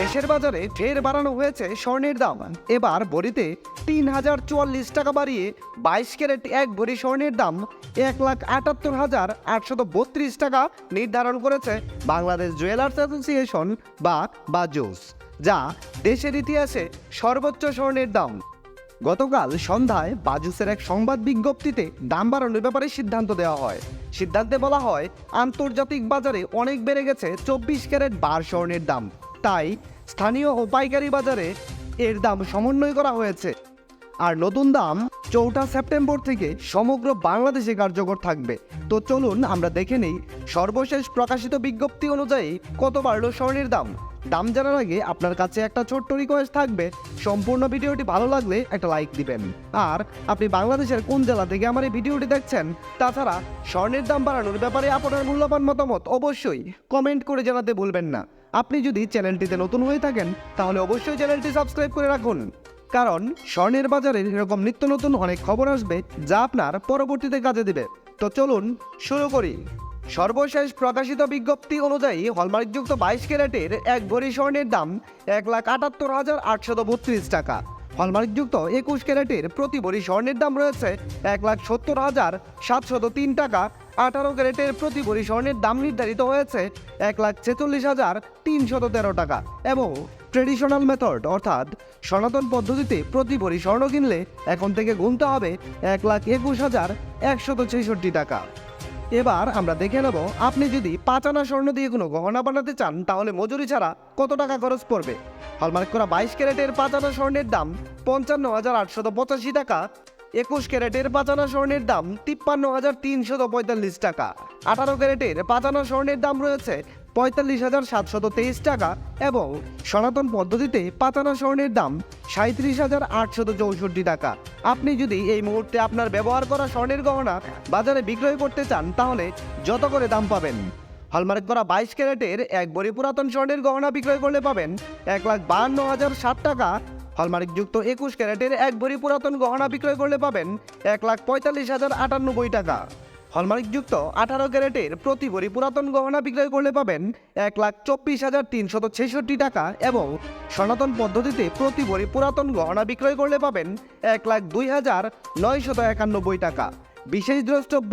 দেশের বাজারে ফের বাড়ানো হয়েছে স্বর্ণের দাম। এবার ভরিতে তিন হাজার চুয়াল্লিশ টাকা বাড়িয়ে বাইশ ক্যারেট এক ভরি স্বর্ণের দাম এক লাখ আটাত্তর হাজার আটশত বত্রিশ টাকা নির্ধারণ করেছে বাংলাদেশ জুয়েলার্স অ্যাসোসিয়েশন বা বাজুস, যা দেশের ইতিহাসে সর্বোচ্চ স্বর্ণের দাম। গতকাল সন্ধ্যায় বাজুসের এক সংবাদ বিজ্ঞপ্তিতে দাম বাড়ানোর ব্যাপারে সিদ্ধান্ত দেওয়া হয়। সিদ্ধান্তে বলা হয়, আন্তর্জাতিক বাজারে অনেক বেড়ে গেছে চব্বিশ ক্যারেট বার স্বর্ণের দাম। তাই স্থানীয় ও পাইকারি বাজারে এর দাম সমন্বয় করা হয়েছে। আর নতুন দাম চৌঠা সেপ্টেম্বর থেকে সমগ্র বাংলাদেশে কার্যকর থাকবে। তো চলুন আমরা দেখে নেই সর্বশেষ প্রকাশিত বিজ্ঞপ্তি অনুযায়ী কত বাড়লো স্বর্ণের দাম। দাম জানার আগে আপনার কাছে একটা ছোট্ট রিকোয়েস্ট থাকবে। সম্পূর্ণ ভিডিওটি ভালো লাগলে একটা লাইক দিবেন। আর আপনি বাংলাদেশের কোন জেলা থেকে আমার এই ভিডিওটি দেখছেন, তাছাড়া স্বর্ণের দাম বাড়ানোর ব্যাপারে আপনার মূল্যবান মতামত অবশ্যই কমেন্ট করে জানাতে ভুলবেন না। আপনি যদি চ্যানেলটিতে নতুন হয়ে থাকেন, তাহলে অবশ্যই চ্যানেলটি সাবস্ক্রাইব করে রাখুন। কারণ, স্বর্ণের বাজারে এরকম নিত্য নতুন অনেক খবর আসবে যা আপনার পরবর্তীতে কাজে দিবে। তো চলুন, শুরু করি। সর্বশেষ প্রকাশিত বিজ্ঞপ্তি অনুযায়ী হলমার্কযুক্ত বাইশ ক্যারেটের এক ভরি স্বর্ণের দাম এক লাখ আটাত্তর হাজার আটশত বত্রিশ টাকা। হলমার্কযুক্ত একুশ ক্যারেটের প্রতি ভরি স্বর্ণের দাম রয়েছে এক লাখ সত্তর হাজার সাতশত তিন টাকা। আঠারো ক্যারেটের প্রতি ভরি স্বর্ণের দাম নির্ধারিত হয়েছে এক লাখ ছেচল্লিশ হাজার তিনশত তেরো টাকা এবং ট্রেডিশনাল মেথড অর্থাৎ সনাতন পদ্ধতিতে প্রতি ভরি স্বর্ণ কিনলে এখন থেকে গুনতে হবে এক লাখ একুশ হাজার একশত ছেষট্টি টাকা। এবার আমরা দেখে নেব, আপনি যদি পাঁচ আনা স্বর্ণ দিয়ে কোনো গহনা বানাতে চান, তাহলে মজুরি ছাড়া কত টাকা খরচ পড়বে? হলমার্ক করা বাইশ ক্যারেটের পাঁচ আনা স্বর্ণের দাম পঞ্চান্ন হাজার আটশত পঁচাশি টাকা একুশ ক্যারেটের পাঁচানা স্বর্ণের দাম তিপ্পান্ন হাজার তিনশত পঁয়তাল্লিশ টাকা। আঠারো ক্যারেটের পাঁচানা স্বর্ণের দাম রয়েছে পঁয়তাল্লিশ হাজার সাতশত তেইশ টাকা এবং সনাতন পদ্ধতিতে পাতানা স্বর্ণের দাম সাঁত্রিশ হাজার আটশত চৌষট্টি টাকা। আপনি যদি এই মুহূর্তে আপনার ব্যবহার করা স্বর্ণের গহনা বাজারে বিক্রয় করতে চান, তাহলে যত করে দাম পাবেন? হলমার্ক করা বাইশ ক্যারেটের এক বড়ি পুরাতন স্বর্ণের গহনা বিক্রয় করলে পাবেন এক লাখ বাহান্ন হাজার ষাট টাকা হলমার্কযুক্ত একুশ ক্যারেটের এক ভরি পুরাতন গহনা বিক্রয় করলে পাবেন এক লাখ পঁয়তাল্লিশ হাজার আটানব্বই টাকা। হলমার্কযুক্ত আঠারো ক্যারেটের প্রতি ভরি পুরাতন গহনা বিক্রয় করলে পাবেন এক লাখ চব্বিশ হাজার তিনশত ছেষট্টি টাকা এবং সনাতন পদ্ধতিতে প্রতি ভরি পুরাতন গহনা বিক্রয় করলে পাবেন এক লাখ দুই হাজার নয়শত একানব্বই টাকা। বিশেষ দ্রষ্টব্য